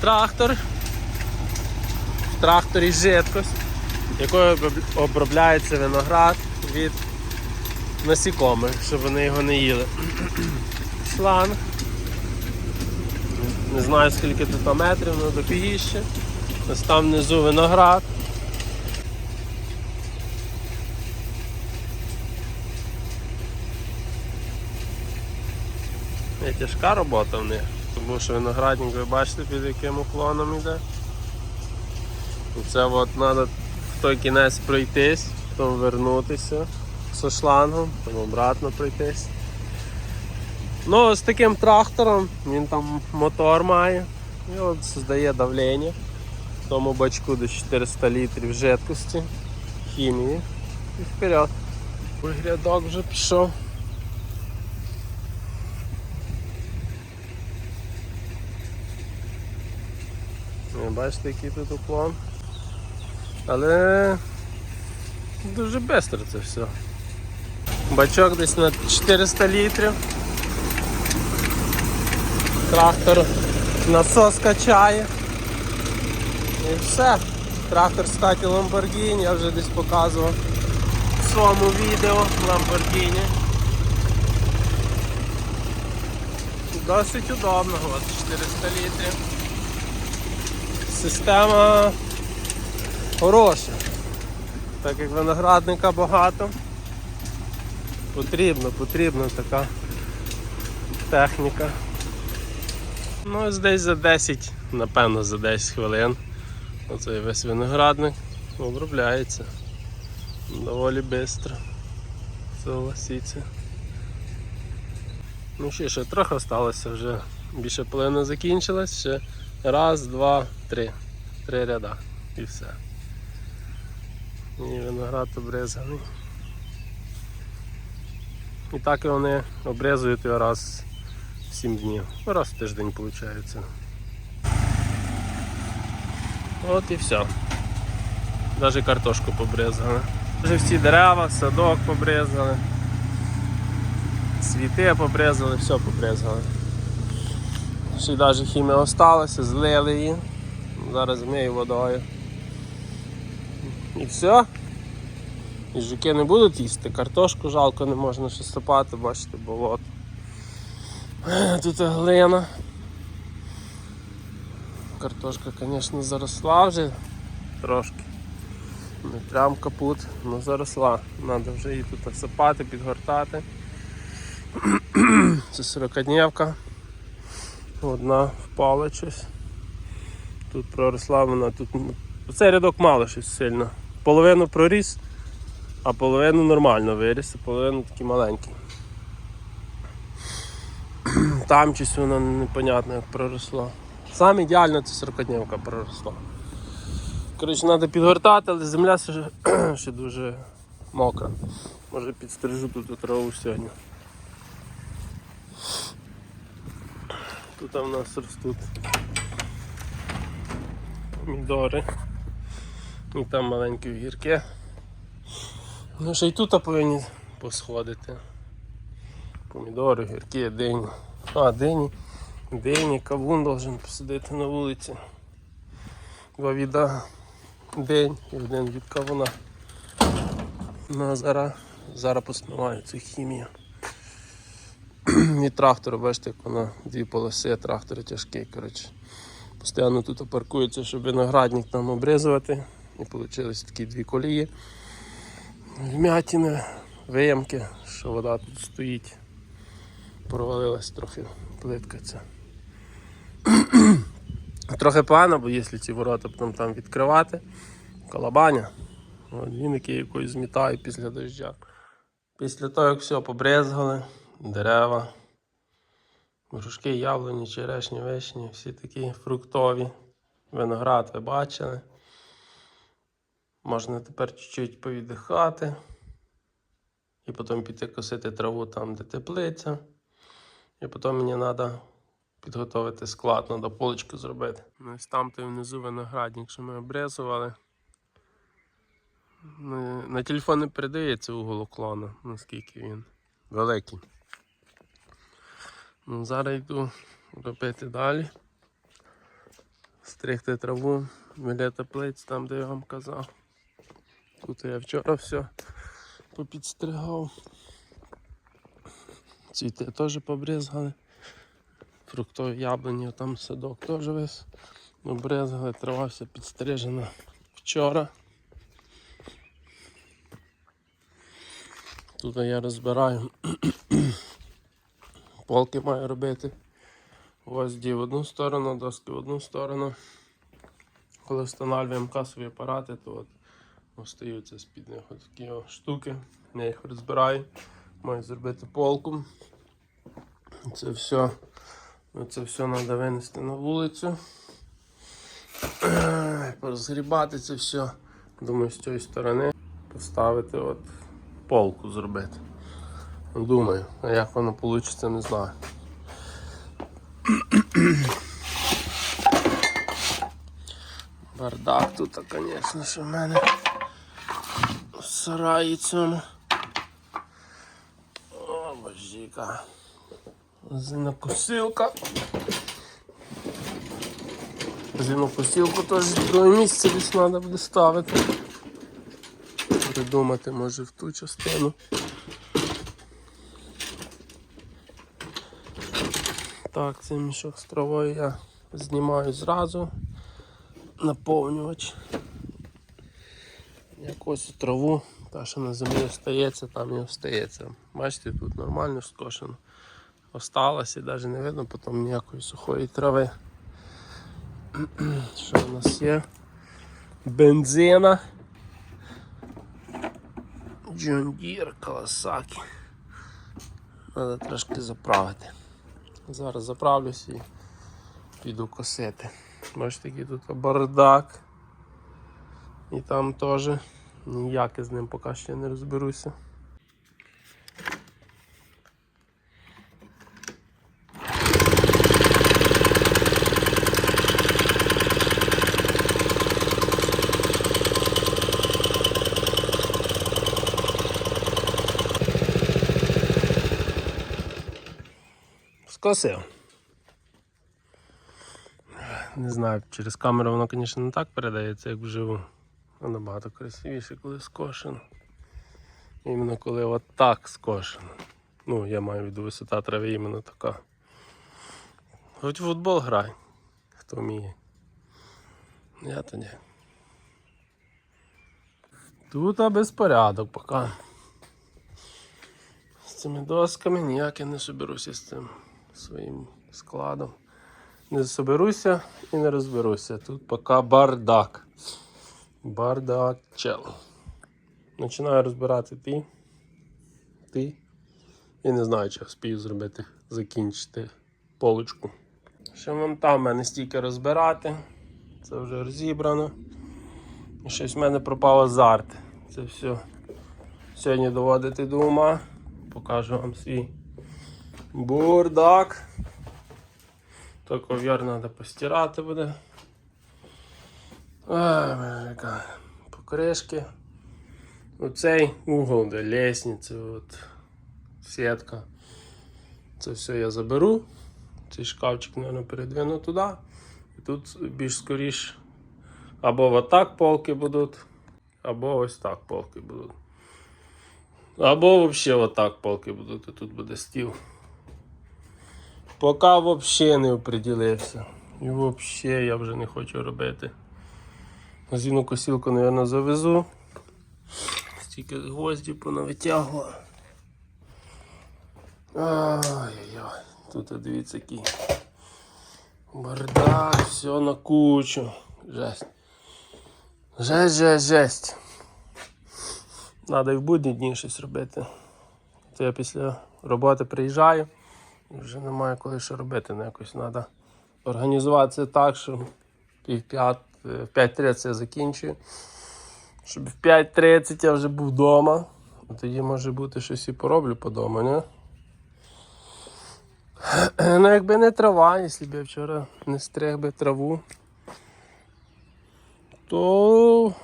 трактор. В тракторі жидкость, якою обробляється виноград від насікомих, щоб вони його не їли. Шланг. Не знаю скільки тут метрів, але дофігіще. Ось там внизу виноград. Є тяжка робота в них, тому що виноградник, ви бачите, під яким уклоном йде. І це от треба в той кінець пройтись, потім вернутися зі шлангом, потім обратно пройтись. Ну, з таким трактором він там мотор має і от здає давлення. В тому бачку до 400 літрів жидкості, хімії і вперед. Виглядок вже пішов. Бачите, який тут уклон. Але дуже швидко це все. Бачок десь на 400 літрів. Трактор насос качає. І все. Трактор статі Lamborghini, я вже десь показував в своєму відео Lamborghini. Досить удобно, от 400 літрів. Система хороша. Так як виноградника багато. Потрібно, потрібна така техніка. Ну, ось десь за 10, напевно, за 10 хвилин. Оцей весь виноградник обробляється. Доволі швидко. Согласіться. Ну ще, ще трохи залишилося вже. Більше половина закінчилась, ще раз, два, три. Три ряда. І все. І виноград обрізаний. І так вони обрізують його раз в 7 днів. Ну, Раз в тиждень виходить. От і все. Навіть картошку побризали. Вже всі дерева, садок побризали. Світи побризали, все побризали. Ще навіть хімія осталася, злили її. Зараз змію водою. І все. І жуки не будуть їсти, картошку жалко не можна ще сапати, бачите, болото. Тут глина. Картошка, звісно, заросла вже трошки. Не прям капут, але заросла. Треба вже її тут сапати, підгортати. Це сорокаднівка. Одна впала щось. Тут проросла вона, тут цей рядок мало щось сильно. Половину проріс, а половину нормально виріс, а половину такий маленький. Там щось воно непонятно як проросло. Саме ідеально це сорокаднівка проросла. Коротше, треба підгортати, але земля ще, ще дуже мокра. Може підстрижу тут траву сьогодні. Тут у нас ростуть помідори. І там маленькі огірки. Ну ще й тут повинні посходити. Помідори, огірки, дині. А, дині. Дині, кавун должен посадити на вулиці. Два віда день і один від кавуна. Ну а зараз, зараз посмиваю цю хімію. І трактор, бачите, як воно дві полоси, трактор тяжкий, коротше. Постійно тут паркується, щоб виноградник там обрізувати. І вийшли такі дві колії. Вмятини, виямки, що вода тут стоїть. Провалилась трохи плитка ця. Трохи погано, бо якщо ці ворота потім там відкривати, колобаня. Він який якось змітає після дождя. Після того, як все побрезгали, дерева, грушки, яблуні, черешні, вишні, всі такі фруктові. Виноград ви бачили. Можна тепер чуть-чуть повіддихати. І потім піти косити траву там, де теплиця. І потім мені треба підготувати склад, треба поличку зробити. Ну, ось там той внизу виноградник, що ми обрізували. На, на телефон не передається угол уклону, наскільки він великий. Ну, зараз йду робити далі. стригти траву біля теплиць, там де я вам казав. Тут я вчора все попідстригав. Цвіти теж побризгали. Фруктові яблуні, там садок теж весь обризгали, трава вся підстрижена вчора. Тут я розбираю. Полки маю робити. Гвозді в одну сторону, доски в одну сторону. Коли встановлюємо касові апарати, то от остаються з-під них такі штуки. Я їх розбираю. Маю зробити полку. Це все, це все треба винести на вулицю. Порозгрібати це все. Думаю, з цієї сторони поставити от полку зробити. Думаю, а як воно вийде, не знаю. Бардак тут, звісно, що в мене в сараї цьому. О, божіка. Зінокосилка. Зінокосилку теж в друге місце десь треба буде ставити. Придумати може в ту частину. Так, цей мішок з травою я знімаю зразу. Наповнювач. Якось траву, та що на землі остається, там і остається. Бачите, тут нормально скошено. Осталось і навіть не видно потім ніякої сухої трави. Що в нас є? Бензина. Deere Kawasaki. Треба трошки заправити. Зараз заправлюсь і піду косити. Бачите, який тут бардак. І там теж ніяк з ним поки ще не розберуся. Скосив. Не знаю, через камеру воно, звісно, не так передається, як вживу. Воно набагато красивіше, коли скошено. Іменно коли от так скошено. Ну, я маю в виду висота трави іменно така. Хоч футбол грай, хто вміє. Я то ні. Тут а безпорядок поки. З цими досками ніяк я не соберуся з цим своїм складом. Не соберуся і не розберуся. Тут поки бардак. Бардак чел. Починаю розбирати ті. Ти. І не знаю, чи вспію зробити, закінчити полочку. Що вон там в мене стільки розбирати. Це вже розібрано. І щось в мене пропав азарт. Це все сьогодні доводити до ума. Покажу вам свій бурдак. То ков'яр треба постирати буде. Покришки. Оцей угол, де лестниця, от сітка. Це все я заберу. Цей шкафчик, мабуть, передвину туди. І тут більш скоріш або отак полки будуть, або ось так полки будуть. Або взагалі отак полки будуть, і тут буде стіл. Поки взагалі не оприділився. І взагалі я вже не хочу робити. Зіну косілку, мабуть, завезу. Стільки гвоздів понавитягував. Ай-яй-яй, тут дивіться який бардак, все на кучу. Жесть. Жесть, жесть, жесть. Надо і в будні дні щось робити. То я після роботи приїжджаю вже немає коли що робити. Ну, якось треба організуватися так, що пів в 5.30 я закінчую. Щоб в 5.30 я вже був вдома. Тоді може бути щось і пороблю по дому, не? Ну, якби не трава, якщо б я вчора не стриг би траву, то,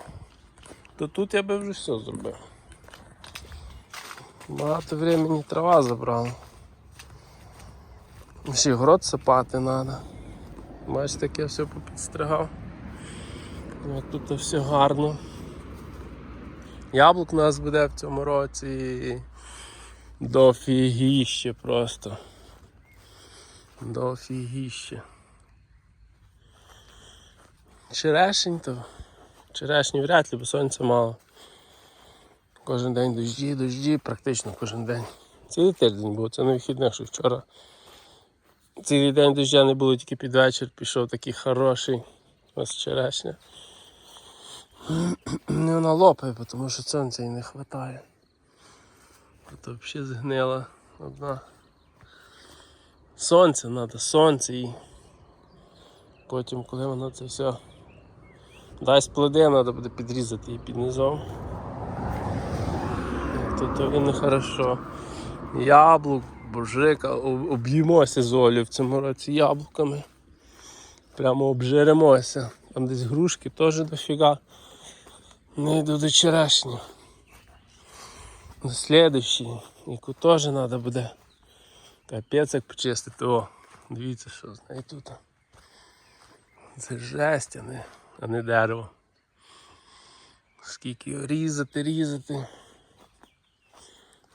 то тут я би вже все зробив. Багато времени трава забрала. Ще город сипати треба. Бачите, як я все попідстригав. От тут все гарно. Яблук у нас буде в цьому році дофігіще просто. Дофігіще. Черешень то. Черешні вряд ли, бо сонця мало. Кожен день дощі, дощі, практично кожен день. Цілий тиждень був, це не вихідних, що вчора. Цілий день доща не було, тільки під вечір пішов такий хороший. Ось черешня. Не вона лопає, тому що сонця їй не вистачає. Тут взагалі згнила одна. Сонце треба, сонце і потім, коли воно це все дасть плоди, треба буде підрізати її під низом. Тут то не хорошо. Яблук, божика, об- об'їмося з Олею в цьому році яблуками. Прямо обжеремося. Там десь грушки теж дофіга. Не йду до черешні. На слідущий, яку теж треба буде. Капець як почистити. О, дивіться, що з нею тут. Це жесть, а не, а не дерево. Скільки його різати, різати.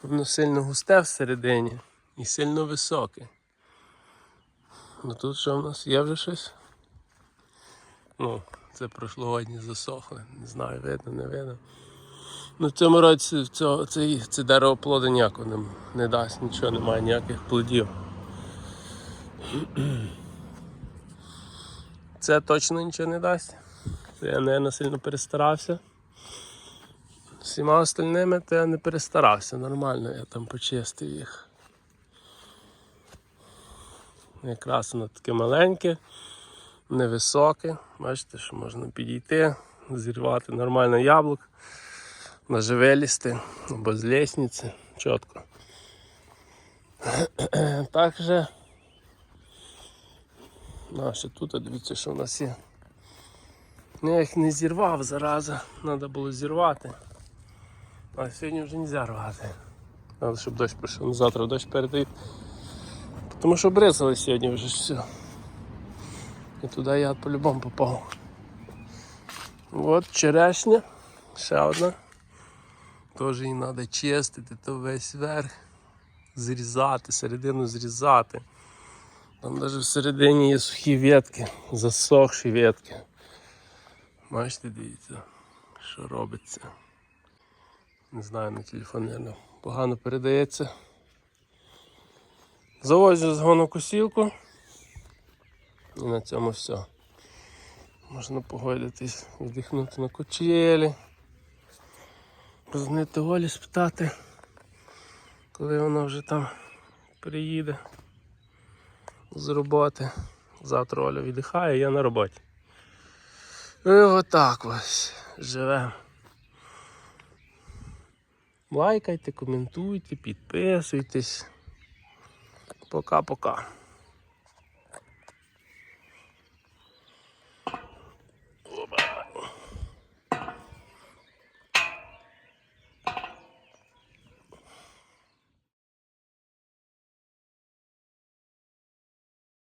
Воно сильно густе всередині і сильно високе. Ну тут що в нас є вже щось? Ну, це прошлогодні засохли. Не знаю, видно, не видно. Ну в цьому році цього, це, це дерево плоду ніякого не, не дасть, нічого, немає ніяких плодів. Це точно нічого не дасть. Це я, мабуть, сильно перестарався. Всіма остальними то я не перестарався, нормально я там почистив їх. Якраз воно таке маленьке, невисоке. Бачите, що можна підійти, зірвати нормально яблук, навіть вилізти або з лісниці, чітко. Так же. Ну, а ще тут, дивіться, що в нас є. Ну, я їх не зірвав зараза, треба було зірвати. А сьогодні вже не можна рвати. Треба, щоб дощ пішов. Ну, завтра дощ передають. Тому що бризали сьогодні вже все. І туди я по-любому попав. От черешня. Ще одна. Теж її треба чистити, то весь верх зрізати, середину зрізати. Там навіть всередині є сухі ветки, засохші ветки. Бачите, дивіться, що робиться. Не знаю, на телефон, погано передається. Завозю згонокосілку. І на цьому все. Можна погойдатись, віддихнути на кочелі. Позвонити Олі, спитати, коли вона вже там приїде з роботи. Завтра Оля віддихає, я на роботі. І отак ось живемо. Лайкайте, коментуйте, підписуйтесь. Пока-пока.